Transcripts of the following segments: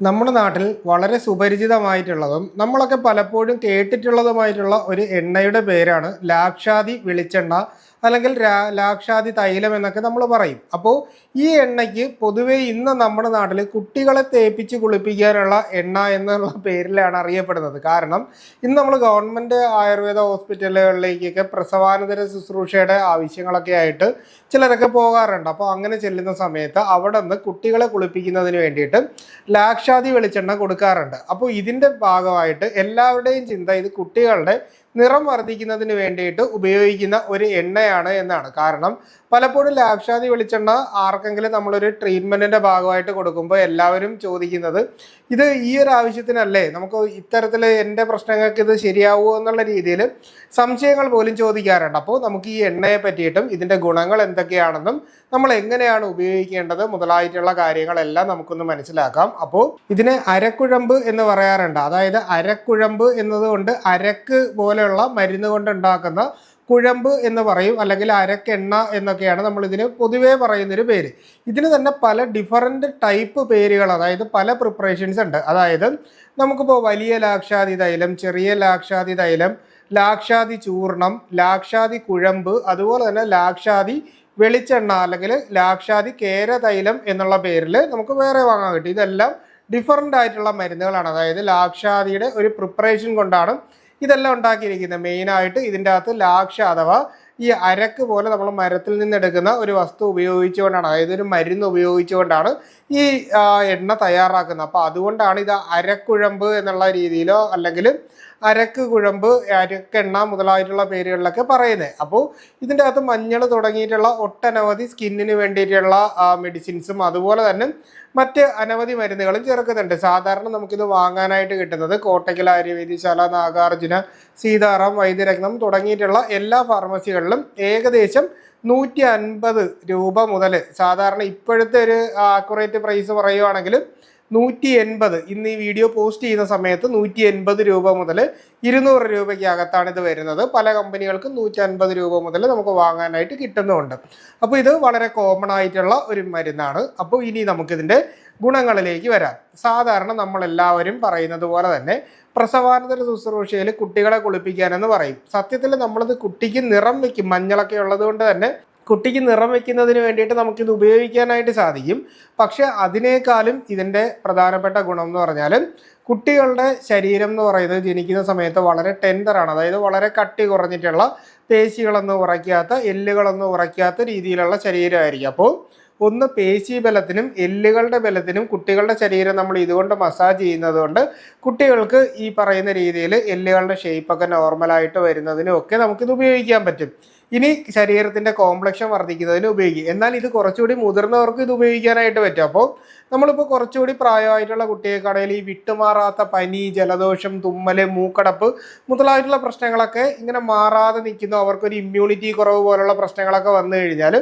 നമ്മുടെ നാട്ടിൽ വളരെ സുപരിചിതമായിട്ടുള്ളതും നമ്മളൊക്കെ പലപ്പോഴും കേട്ടിട്ടുള്ളതുമായിട്ടുള്ള ഒരു എണ്ണയുടെ പേരാണ് ലാക്ഷാദി വെളിച്ചെണ്ണ. അല്ലെങ്കിൽ ലാക്ഷാതി തൈലം എന്നൊക്കെ നമ്മൾ പറയും. അപ്പോൾ ഈ എണ്ണയ്ക്ക് പൊതുവെ ഇന്ന് നമ്മുടെ നാട്ടിൽ കുട്ടികളെ തേപ്പിച്ച് കുളിപ്പിക്കാനുള്ള എണ്ണ എന്നുള്ള പേരിലാണ് അറിയപ്പെടുന്നത്. കാരണം ഇന്ന് നമ്മൾ ഗവൺമെന്റ് ആയുർവേദ ഹോസ്പിറ്റലുകളിലേക്കൊക്കെ പ്രസവാനന്തര ശുശ്രൂഷയുടെ ആവശ്യങ്ങളൊക്കെ ആയിട്ട് ചിലരൊക്കെ പോകാറുണ്ട്. അപ്പോൾ അങ്ങനെ ചെല്ലുന്ന സമയത്ത് അവിടെ നിന്ന് കുട്ടികളെ കുളിപ്പിക്കുന്നതിന് വേണ്ടിയിട്ട് ലാക്ഷാതി വെളിച്ചെണ്ണ കൊടുക്കാറുണ്ട്. അപ്പോൾ ഇതിന്റെ ഭാഗമായിട്ട് എല്ലാവരുടെയും ചിന്ത ഇത് കുട്ടികളുടെ നിറം വർദ്ധിക്കുന്നതിന് വേണ്ടിയിട്ട് ഉപയോഗിക്കുന്ന ഒരു എണ്ണയാണ് എന്നാണ്. കാരണം പലപ്പോഴും ലാക്ഷാതി വെളിച്ചെണ്ണ ആർക്കെങ്കിലും നമ്മളൊരു ട്രീറ്റ്മെന്റിന്റെ ഭാഗമായിട്ട് കൊടുക്കുമ്പോൾ എല്ലാവരും ചോദിക്കുന്നത് ഇത് ഈ ഒരു ആവശ്യത്തിനല്ലേ? നമുക്ക് ഇത്തരത്തിൽ എന്റെ പ്രശ്നങ്ങൾക്ക് ഇത് ശരിയാവുമോ എന്നുള്ള രീതിയിൽ സംശയങ്ങൾ പോലും ചോദിക്കാറുണ്ട്. അപ്പോൾ നമുക്ക് ഈ എണ്ണയെ പറ്റിയിട്ടും ഇതിന്റെ ഗുണങ്ങൾ എന്തൊക്കെയാണെന്നും നമ്മൾ എങ്ങനെയാണ് ഉപയോഗിക്കേണ്ടത് മുതലായിട്ടുള്ള കാര്യങ്ങളെല്ലാം നമുക്കൊന്ന് മനസ്സിലാക്കാം. അപ്പോൾ ഇതിനെ അരക്കുഴമ്പ് എന്ന് പറയാറുണ്ട്. അതായത് അരക്കുഴമ്പ് എന്നതുകൊണ്ട് അരക്ക് പോലെയുള്ള മരുന്ന് കൊണ്ട് ഉണ്ടാക്കുന്ന കുഴമ്പ് എന്ന് പറയും അല്ലെങ്കിൽ അരക്കെണ്ണ എന്നൊക്കെയാണ് നമ്മൾ ഇതിന് പൊതുവേ പറയുന്നൊരു പേര്. ഇതിന് തന്നെ പല ഡിഫറന്റ് ടൈപ്പ് പേരുകൾ അതായത് പല പ്രിപ്പറേഷൻസ് ഉണ്ട്. അതായത് നമുക്കിപ്പോൾ വലിയ ലാക്ഷാതി തൈലം ചെറിയ ലാക്ഷാതി തൈലം ലാക്ഷാതി ചൂർണം ലാക്ഷാതി കുഴമ്പ് അതുപോലെ തന്നെ ലാക്ഷാതി വെളിച്ചെണ്ണ അല്ലെങ്കിൽ ലാക്ഷാതി കേര തൈലം എന്നുള്ള പേരിൽ നമുക്ക് വേറെ വാങ്ങാൻ കിട്ടും. ഇതെല്ലാം ഡിഫറന്റ് ആയിട്ടുള്ള മരുന്നുകളാണ്. അതായത് ലാക്ഷാതിയുടെ ഒരു പ്രിപ്പറേഷൻ കൊണ്ടാണ് ഇതെല്ലാം ഉണ്ടാക്കിയിരിക്കുന്നത് മെയിനായിട്ട് ഇതിന്റെ അകത്ത് ലാക്ഷ അഥവാ ഈ അരക്ക് പോലെ നമ്മൾ മരത്തിൽ നിന്നെടുക്കുന്ന ഒരു വസ്തു ഉപയോഗിച്ചുകൊണ്ടാണ് അതായത് ഒരു മരുന്ന് ഉപയോഗിച്ചുകൊണ്ടാണ് ഈ എണ്ണ തയ്യാറാക്കുന്നത്. അപ്പോൾ അതുകൊണ്ടാണ് ഇത് അരക്കുഴമ്പ് എന്നുള്ള രീതിയിലോ അല്ലെങ്കിൽ അരക്ക് കുഴമ്പ് അരക്കെണ്ണ മുതലായിട്ടുള്ള പേരുകളിലൊക്കെ പറയുന്നത് അപ്പോൾ ഇതിന്റെ അകത്ത് മഞ്ഞൾ തുടങ്ങിയിട്ടുള്ള ഒട്ടനവധി സ്കിന്നിന് വേണ്ടിയിട്ടുള്ള മെഡിസിൻസും അതുപോലെ തന്നെ മറ്റ് അനവധി മരുന്നുകളും ചേർക്കുന്നുണ്ട്. സാധാരണ നമുക്കിത് വാങ്ങാനായിട്ട് കിട്ടുന്നത് കോട്ടയ്ക്കൽ ആര്യവേദിശാല നാഗാർജുന സീതാറാം വൈദ്യരത്നം തുടങ്ങിയിട്ടുള്ള എല്ലാ ഫാർമസികളിലും ഏകദേശം നൂറ്റി അൻപത് രൂപ മുതൽ സാധാരണ ഇപ്പോഴത്തെ ഒരു ആക്യുറേറ്റ് പ്രൈസ് പറയുവാണെങ്കിൽ നൂറ്റി എൺപത് ഇന്ന് ഈ വീഡിയോ പോസ്റ്റ് ചെയ്യുന്ന സമയത്ത് നൂറ്റി എൺപത് രൂപ മുതൽ ഇരുന്നൂറ് രൂപയ്ക്കകത്താണ് ഇത് വരുന്നത്. പല കമ്പനികൾക്കും നൂറ്റി അൻപത് രൂപ മുതൽ നമുക്ക് വാങ്ങാനായിട്ട് കിട്ടുന്നുണ്ട്. അപ്പോൾ ഇത് വളരെ കോമൺ ആയിട്ടുള്ള ഒരു മരുന്നാണ്. അപ്പോൾ ഇനി നമുക്കിതിന്റെ ഗുണങ്ങളിലേക്ക് വരാം. സാധാരണ നമ്മളെല്ലാവരും പറയുന്നത് പോലെ തന്നെ പ്രസവാനന്തര ശുശ്രൂഷയിൽ കുട്ടികളെ കുളിപ്പിക്കാനെന്ന് പറയും. സത്യത്തിൽ നമ്മളത് കുട്ടിക്ക് നിറം വെക്കും. മഞ്ഞളൊക്കെ ഉള്ളത് കൊണ്ട് തന്നെ കുട്ടിക്ക് നിറം വെക്കുന്നതിന് വേണ്ടിയിട്ട് നമുക്കിത് ഉപയോഗിക്കാനായിട്ട് സാധിക്കും. പക്ഷെ അതിനേക്കാളും ഇതിന്റെ പ്രധാനപ്പെട്ട ഗുണം എന്ന് പറഞ്ഞാൽ കുട്ടികളുടെ ശരീരം എന്ന് പറയുന്നത് ജനിക്കുന്ന സമയത്ത് വളരെ ടെൻഡറാണ് അതായത് വളരെ കട്ടി കുറഞ്ഞിട്ടുള്ള പേശികളൊന്നും ഉറയ്ക്കാത്ത എല്ലുകളൊന്നും ഉറയ്ക്കാത്ത രീതിയിലുള്ള ശരീരമായിരിക്കും. അപ്പോൾ ഒന്ന് പേശി ബലത്തിനും എല്ലുകളുടെ ബലത്തിനും കുട്ടികളുടെ ശരീരം നമ്മൾ ഇതുകൊണ്ട് മസാജ് ചെയ്യുന്നത് കൊണ്ട് കുട്ടികൾക്ക് ഈ പറയുന്ന രീതിയിൽ എല്ലുകളുടെ ഷേപ്പൊക്കെ നോർമലായിട്ട് വരുന്നതിനും ഒക്കെ നമുക്കിത് ഉപയോഗിക്കാൻ പറ്റും. ഇനി ശരീരത്തിന്റെ കോംപ്ലക്ഷൻ വർദ്ധിക്കുന്നതിന് ഉപയോഗിക്കും എന്നാൽ ഇത് കുറച്ചുകൂടി മുതിർന്നവർക്ക് ഇത് ഉപയോഗിക്കാനായിട്ട് പറ്റും. അപ്പോൾ നമ്മളിപ്പോൾ കുറച്ചുകൂടി പ്രായമായിട്ടുള്ള കുട്ടികൾക്കാണെങ്കിൽ ഈ വിട്ടുമാറാത്ത പനി ജലദോഷം തുമ്മൽ മൂക്കടപ്പ് മുതലായിട്ടുള്ള പ്രശ്നങ്ങളൊക്കെ ഇങ്ങനെ മാറാതെ നിൽക്കുന്നു. അവർക്കൊരു ഇമ്മ്യൂണിറ്റി കുറവ് പോലുള്ള പ്രശ്നങ്ങളൊക്കെ വന്നു കഴിഞ്ഞാൽ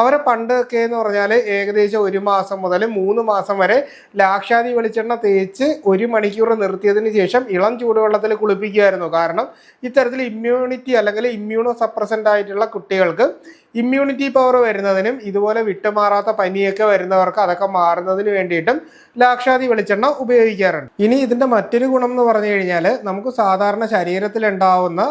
അവരെ പണ്ടൊക്കെ എന്ന് പറഞ്ഞാൽ ഏകദേശം ഒരു മാസം മുതൽ മൂന്ന് മാസം വരെ ലാക്ഷാതി വെളിച്ചെണ്ണ തേച്ച് ഒരു മണിക്കൂർ നിർത്തിയതിന് ശേഷം ഇളം ചൂടുവെള്ളത്തിൽ കുളിപ്പിക്കുമായിരുന്നു. കാരണം ഇത്തരത്തിൽ ഇമ്മ്യൂണിറ്റി അല്ലെങ്കിൽ ഇമ്മ്യൂണോ സപ്രസന്റ് ആയിട്ടുള്ള കുട്ടികൾക്ക് ഇമ്മ്യൂണിറ്റി പവർ വരുന്നതിനും ഇതുപോലെ വിട്ടുമാറാത്ത പനിയൊക്കെ വരുന്നവർക്ക് അതൊക്കെ മാറുന്നതിന് വേണ്ടിയിട്ടും ലാക്ഷാദി വെളിച്ചെണ്ണ ഉപയോഗിക്കാറുണ്ട്. ഇനി ഇതിന്റെ മറ്റൊരു ഗുണം എന്ന് പറഞ്ഞു കഴിഞ്ഞാൽ നമുക്ക് സാധാരണ ശരീരത്തിൽ ഉണ്ടാവുന്ന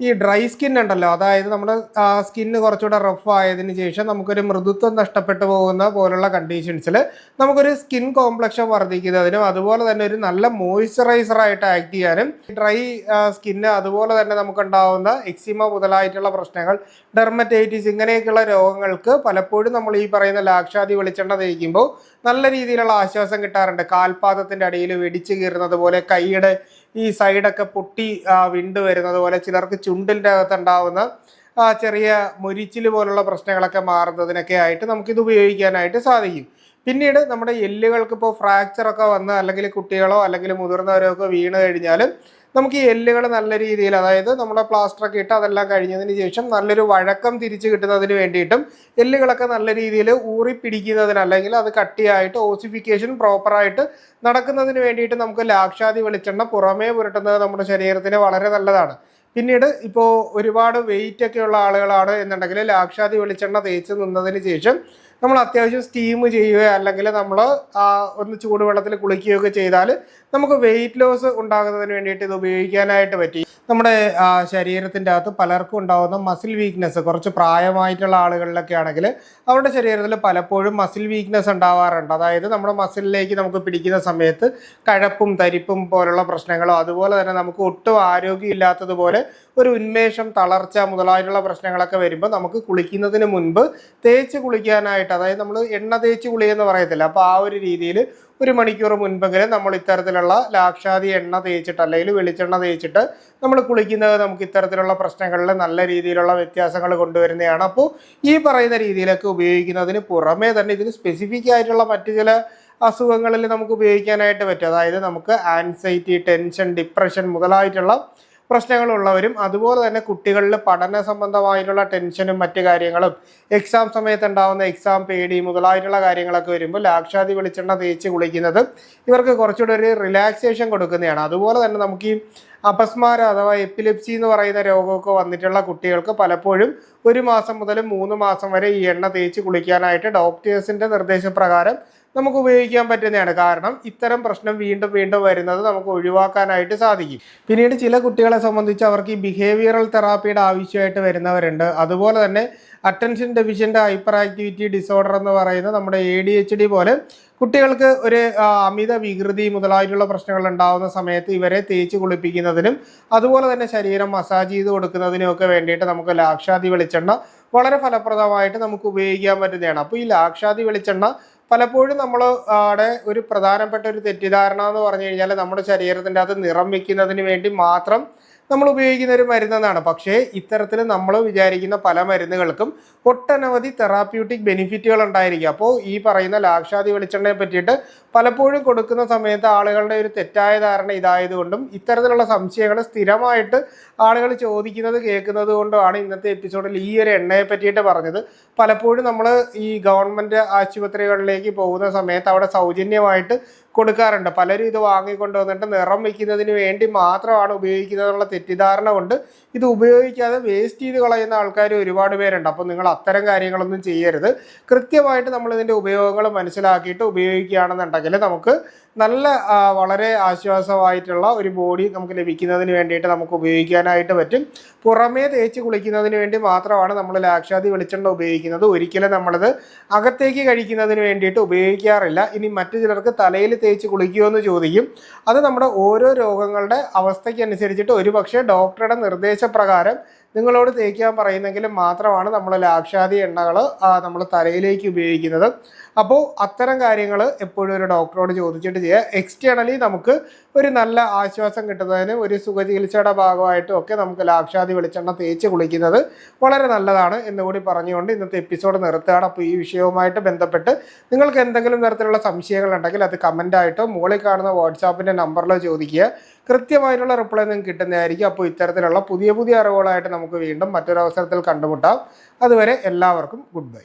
ഈ ഡ്രൈ സ്കിൻ ഉണ്ടല്ലോ അതായത് നമ്മുടെ സ്കിന്ന് കുറച്ചുകൂടെ റഫ് ആയതിനു ശേഷം നമുക്കൊരു മൃദുത്വം നഷ്ടപ്പെട്ടു പോകുന്ന പോലുള്ള കണ്ടീഷൻസിൽ നമുക്കൊരു സ്കിൻ കോംപ്ലക്ഷൻ വർദ്ധിക്കുന്നതിനും അതുപോലെ തന്നെ ഒരു നല്ല മോയ്സ്ചറൈസർ ആയിട്ട് ആക്ട് ചെയ്യാനും ഡ്രൈ സ്കിന്ന് അതുപോലെ തന്നെ നമുക്കുണ്ടാവുന്ന എക്സിമ മുതലായിട്ടുള്ള പ്രശ്നങ്ങൾ ഡെർമറ്റൈറ്റിസ് ഇങ്ങനെയൊക്കെയുള്ള രോഗങ്ങൾക്ക് പലപ്പോഴും നമ്മൾ ഈ പറയുന്ന ലാക്ഷാദി വെളിച്ചെണ്ണ തേക്കുമ്പോൾ നല്ല രീതിയിലുള്ള ആശ്വാസം കിട്ടാറുണ്ട്. കാൽപാദത്തിന്റെ അടിയിൽ വെടിച്ചു കീറുന്നത് പോലെ കൈയുടെ ഈ സൈഡൊക്കെ പൊട്ടി വിണ്ട് വരുന്നത് പോലെ ചിലർക്ക് ചുണ്ടിന്റെ അകത്തുണ്ടാവുന്ന ചെറിയ മുരിച്ചിൽ പോലുള്ള പ്രശ്നങ്ങളൊക്കെ മാറുന്നതിനൊക്കെ ആയിട്ട് നമുക്കിത് ഉപയോഗിക്കാനായിട്ട് സാധിക്കും. പിന്നീട് നമ്മുടെ എല്ലുകൾക്ക് ഇപ്പോൾ ഫ്രാക്ചറൊക്കെ വന്ന് അല്ലെങ്കിൽ കുട്ടികളോ അല്ലെങ്കിൽ മുതിർന്നവരോ ഒക്കെ വീണ് കഴിഞ്ഞാൽ നമുക്ക് ഈ എല്ലുകൾ നല്ല രീതിയിൽ അതായത് നമ്മുടെ പ്ലാസ്റ്ററൊക്കെ ഇട്ട് അതെല്ലാം കഴിഞ്ഞതിന് ശേഷം നല്ലൊരു വഴക്കം തിരിച്ച് കിട്ടുന്നതിന് വേണ്ടിയിട്ടും എല്ലുകളൊക്കെ നല്ല രീതിയിൽ ഊറി പിടിക്കുന്നതിന് അല്ലെങ്കിൽ അത് കട്ടിയായിട്ട് ഓസിഫിക്കേഷൻ പ്രോപ്പറായിട്ട് നടക്കുന്നതിന് വേണ്ടിയിട്ട് നമുക്ക് ലാക്ഷാതി വെളിച്ചെണ്ണ പുറമേ പുരട്ടുന്നത് നമ്മുടെ ശരീരത്തിന് വളരെ നല്ലതാണ്. പിന്നീട് ഇപ്പോൾ ഒരുപാട് വെയിറ്റ് ഒക്കെ ഉള്ള ആളുകളാണ് എന്നുണ്ടെങ്കിൽ ലാക്ഷാതി വെളിച്ചെണ്ണ തേച്ച് നിന്നതിന് ശേഷം നമ്മൾ അത്യാവശ്യം സ്റ്റീം ചെയ്യുകയോ അല്ലെങ്കിൽ നമ്മൾ ഒന്ന് ചൂടുവെള്ളത്തിൽ കുളിക്കുകയൊക്കെ ചെയ്താൽ നമുക്ക് വെയിറ്റ് ലോസ് ഉണ്ടാകുന്നതിന് വേണ്ടിയിട്ട് ഇത് ഉപയോഗിക്കാനായിട്ട് പറ്റി. നമ്മുടെ ശരീരത്തിന്റെ അകത്ത് പലർക്കും ഉണ്ടാകുന്ന മസിൽ വീക്ക്നെസ് കുറച്ച് പ്രായമായിട്ടുള്ള ആളുകളിലൊക്കെ ആണെങ്കിൽ അവരുടെ ശരീരത്തിൽ പലപ്പോഴും മസിൽ വീക്ക്നെസ് ഉണ്ടാവാറുണ്ട്. അതായത് നമ്മുടെ മസിലിലേക്ക് നമുക്ക് പിടിക്കുന്ന സമയത്ത് കഴപ്പും തരിപ്പും പോലുള്ള പ്രശ്നങ്ങളോ അതുപോലെ തന്നെ നമുക്ക് ഒട്ടും ആരോഗ്യമില്ലാത്തതുപോലെ ഒരു ഉന്മേഷം തളർച്ച മുതലായിട്ടുള്ള പ്രശ്നങ്ങളൊക്കെ വരുമ്പോൾ നമുക്ക് കുളിക്കുന്നതിന് മുൻപ് തേച്ച് കുളിക്കാനായിട്ട് അതായത് നമ്മൾ എണ്ണ തേച്ച് കുളിയെന്ന് പറയത്തില്ല. അപ്പോൾ ആ ഒരു രീതിയിൽ ഒരു മണിക്കൂർ മുൻപെങ്കിലും നമ്മൾ ഇത്തരത്തിലുള്ള ലാക്ഷാതി എണ്ണ തേച്ചിട്ട് അല്ലെങ്കിൽ വെളിച്ചെണ്ണ തേച്ചിട്ട് നമ്മൾ കുളിക്കുന്നത് നമുക്ക് ഇത്തരത്തിലുള്ള പ്രശ്നങ്ങളിൽ നല്ല രീതിയിലുള്ള വ്യത്യാസങ്ങൾ കൊണ്ടുവരുന്നതാണ്. അപ്പോൾ ഈ പറയുന്ന രീതിയിലൊക്കെ ഉപയോഗിക്കുന്നതിന് പുറമേ തന്നെ ഇതിന് സ്പെസിഫിക് ആയിട്ടുള്ള മറ്റു ചില അസുഖങ്ങളിൽ നമുക്ക് ഉപയോഗിക്കാനായിട്ട് പറ്റും. അതായത് നമുക്ക് ആൻസൈറ്റി ടെൻഷൻ ഡിപ്രഷൻ മുതലായിട്ടുള്ള പ്രശ്നങ്ങളുള്ളവരും അതുപോലെ തന്നെ കുട്ടികളിൽ പഠന സംബന്ധമായിട്ടുള്ള ടെൻഷനും മറ്റു കാര്യങ്ങളും എക്സാം സമയത്ത് ഉണ്ടാകുന്ന എക്സാം പേടി മുതലായിട്ടുള്ള കാര്യങ്ങളൊക്കെ വരുമ്പോൾ ലാക്ഷാതി വെളിച്ചെണ്ണ തേച്ച് കുളിക്കുന്നത് ഇവർക്ക് കുറച്ചുകൂടെ ഒരു റിലാക്സേഷൻ കൊടുക്കുന്നതാണ്. അതുപോലെ തന്നെ നമുക്ക് ഈ അപസ്മാര അഥവാ എപ്പിലെപ്സി എന്ന് പറയുന്ന രോഗമൊക്കെ വന്നിട്ടുള്ള കുട്ടികൾക്ക് പലപ്പോഴും ഒരു മാസം മുതൽ മൂന്ന് മാസം വരെ ഈ എണ്ണ തേച്ച് കുളിക്കാനായിട്ട് ഡോക്ടേഴ്സിന്റെ നിർദ്ദേശപ്രകാരം നമുക്ക് ഉപയോഗിക്കാൻ പറ്റുന്നതാണ്. കാരണം ഇത്തരം പ്രശ്നം വീണ്ടും വീണ്ടും വരുന്നത് നമുക്ക് ഒഴിവാക്കാനായിട്ട് സാധിക്കും. പിന്നീട് ചില കുട്ടികളെ സംബന്ധിച്ച് അവർക്ക് ഈ ബിഹേവിയറൽ തെറാപ്പിയുടെ ആവശ്യമായിട്ട് വരുന്നവരുണ്ട്. അതുപോലെ തന്നെ attention deficient hyperactivity disorder എന്ന് പറയുന്ന നമ്മുടെ എ ഡി എച്ച് ഡി പോലെ കുട്ടികൾക്ക് ഒരു അമിത വികൃതി മുതലായിട്ടുള്ള പ്രശ്നങ്ങൾ ഉണ്ടാകുന്ന സമയത്ത് ഇവരെ തേച്ച് കുളിപ്പിക്കുന്നതിനും അതുപോലെ തന്നെ ശരീരം മസാജ് ചെയ്ത് കൊടുക്കുന്നതിനും ഒക്കെ വേണ്ടിയിട്ട് നമുക്ക് ലാക്ഷാതി വെളിച്ചെണ്ണ വളരെ ഫലപ്രദമായിട്ട് നമുക്ക് ഉപയോഗിക്കാൻ പറ്റുന്നതാണ്. അപ്പോൾ ഈ ലാക്ഷാതി വെളിച്ചെണ്ണ പലപ്പോഴും നമ്മൾ അവിടെ ഒരു പ്രധാനപ്പെട്ട ഒരു തെറ്റിദ്ധാരണ എന്ന് പറഞ്ഞു കഴിഞ്ഞാൽ നമ്മുടെ ശരീരത്തിന്റെ അകത്ത് നിറം വെക്കുന്നതിന് വേണ്ടി മാത്രം നമ്മൾ ഉപയോഗിക്കുന്ന ഒരു മരുന്നെന്നാണ്. പക്ഷേ ഇത്തരത്തിൽ നമ്മൾ വിചാരിക്കുന്ന പല മരുന്നുകൾക്കും ഒട്ടനവധി തെറാപ്യൂട്ടിക് ബെനിഫിറ്റുകൾ ഉണ്ടായിരിക്കും അപ്പോൾ ഈ പറയുന്ന ലാക്ഷാതി വെളിച്ചെണ്ണയെ പറ്റിയിട്ട് പലപ്പോഴും കൊടുക്കുന്ന സമയത്ത് ആളുകളുടെ ഒരു തെറ്റായ ധാരണ ഇതായതുകൊണ്ടും ഇത്തരത്തിലുള്ള സംശയങ്ങൾ സ്ഥിരമായിട്ട് ആളുകൾ ചോദിക്കുന്നത് കേൾക്കുന്നത് കൊണ്ടുമാണ് ഇന്നത്തെ എപ്പിസോഡിൽ ഈ ഒരു എണ്ണയെ പറ്റിയിട്ട് പറഞ്ഞത്. പലപ്പോഴും നമ്മൾ ഈ ഗവൺമെന്റ് ആശുപത്രികളിലേക്ക് പോകുന്ന സമയത്ത് അവിടെ സൗജന്യമായിട്ട് കൊടുക്കാറുണ്ട്. പലരും ഇത് വാങ്ങിക്കൊണ്ട് വന്നിട്ട് നിറം വയ്ക്കുന്നതിന് വേണ്ടി മാത്രമാണ് ഉപയോഗിക്കുന്നതെന്നുള്ള തെറ്റിദ്ധാരണ കൊണ്ട് ഇത് ഉപയോഗിക്കാതെ വേസ്റ്റ് ചെയ്ത് കളയുന്ന ആൾക്കാർ ഒരുപാട് പേരുണ്ട്. അപ്പോൾ നിങ്ങൾ അത്തരം കാര്യങ്ങളൊന്നും ചെയ്യരുത്. കൃത്യമായിട്ട് നമ്മൾ ഇതിന്റെ ഉപയോഗങ്ങൾ മനസ്സിലാക്കിയിട്ട് ഉപയോഗിക്കുകയാണെന്നുണ്ടെങ്കിൽ നമുക്ക് നല്ല വളരെ ആശ്വാസമായിട്ടുള്ള ഒരു ബോഡി നമുക്ക് ലഭിക്കുന്നതിന് വേണ്ടിയിട്ട് നമുക്ക് ഉപയോഗിക്കാനായിട്ട് പറ്റും. പുറമേ തേച്ച് കുളിക്കുന്നതിന് വേണ്ടി മാത്രമാണ് നമ്മൾ ലാക്ഷാതി വെളിച്ചെണ്ണ ഉപയോഗിക്കുന്നത്. ഒരിക്കലും നമ്മളത് അകത്തേക്ക് കഴിക്കുന്നതിന് വേണ്ടിയിട്ട് ഉപയോഗിക്കാറില്ല. ഇനി മറ്റു ചിലർക്ക് തലയിൽ തേച്ച് കുളിക്കുമോ എന്ന് ചോദിക്കും. അത് നമ്മുടെ ഓരോ രോഗങ്ങളുടെ അവസ്ഥയ്ക്കനുസരിച്ചിട്ട് ഒരുപക്ഷെ ഒരു ഡോക്ടറുടെ നിർദ്ദേശപ്രകാരം നിങ്ങളോട് തേക്കാൻ പറയുന്നെങ്കിൽ മാത്രമാണ് നമ്മൾ ലാക്ഷാദി എണ്ണകൾ നമ്മൾ തലയിലേക്ക് ഉപയോഗിക്കുന്നത്. അപ്പോൾ അത്തരം കാര്യങ്ങൾ എപ്പോഴും ഒരു ഡോക്ടറോട് ചോദിച്ചിട്ട് ചെയ്യുക എക്സ്റ്റേണലി നമുക്ക് ഒരു നല്ല ആശ്വാസം കിട്ടുന്നതിന് ഒരു സുഖചികിത്സയുടെ ഭാഗമായിട്ടും ഒക്കെ നമുക്ക് ലാക്ഷാദി വെളിച്ചെണ്ണ തേച്ച് കുളിക്കുന്നത് വളരെ നല്ലതാണ് എന്നുകൂടി പറഞ്ഞുകൊണ്ട് ഇന്നത്തെ എപ്പിസോഡ് നിർത്തുകയാണ്. അപ്പോൾ ഈ വിഷയവുമായിട്ട് ബന്ധപ്പെട്ട് നിങ്ങൾക്ക് എന്തെങ്കിലും തരത്തിലുള്ള സംശയങ്ങളുണ്ടെങ്കിൽ അത് കമന്റായിട്ടോ മുകളിൽ കാണുന്ന വാട്സാപ്പിന്റെ നമ്പറിലോ ചോദിക്കുക. കൃത്യമായിട്ടുള്ള റിപ്ലൈ നിങ്ങൾക്ക് കിട്ടുന്നതായിരിക്കും. അപ്പോൾ ഇത്തരത്തിലുള്ള പുതിയ പുതിയ അറിവുകളായിട്ട് നമുക്ക് വീണ്ടും മറ്റൊരവസരത്തിൽ കണ്ടുമുട്ടാം. അതുവരെ എല്ലാവർക്കും ഗുഡ് ബൈ